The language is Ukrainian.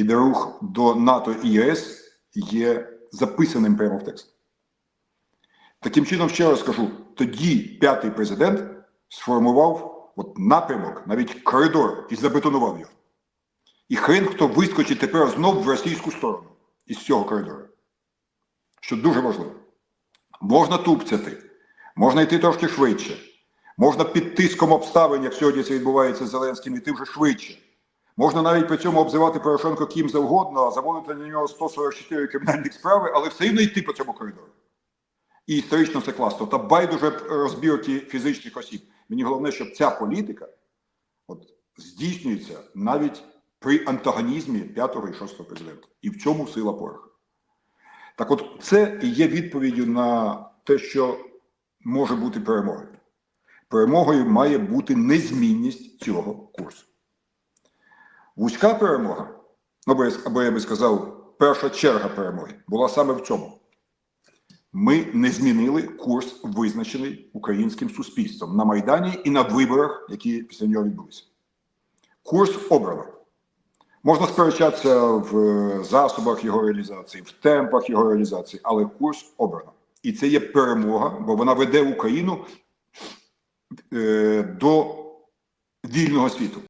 іде рух до НАТО і ЄС є записаним прямо в текст. Таким чином, ще раз скажу, тоді п'ятий президент сформував от напрямок, навіть коридор, і забетонував його. І хрен хто вискочить тепер знов в російську сторону із цього коридору. Що дуже важливо. Можна тупцяти, можна йти трошки швидше, можна під тиском обставин, як сьогодні це відбувається з Зеленським, йти вже швидше. Можна навіть при цьому обзивати Порошенко ким завгодно, заводити на нього 144 кримінальних справи, але все одно йти по цьому коридору. І історично це класно. Та байдуже розбірки фізичних осіб. Мені головне, щоб ця політика от, здійснюється навіть при антагонізмі п'ятого і шостого президента. І в цьому сила порох. Так от, це і є відповіддю на те, що може бути перемогою. Перемогою має бути незмінність цього курсу. Вузька перемога, або я, би сказав, перша черга перемоги була саме в цьому. Ми не змінили курс, визначений українським суспільством на Майдані і на виборах, які після нього відбулися. Курс обрано. Можна сперечатися в е, засобах його реалізації, в темпах його реалізації, але курс обрано. І це є перемога, бо вона веде Україну е, до вільного світу.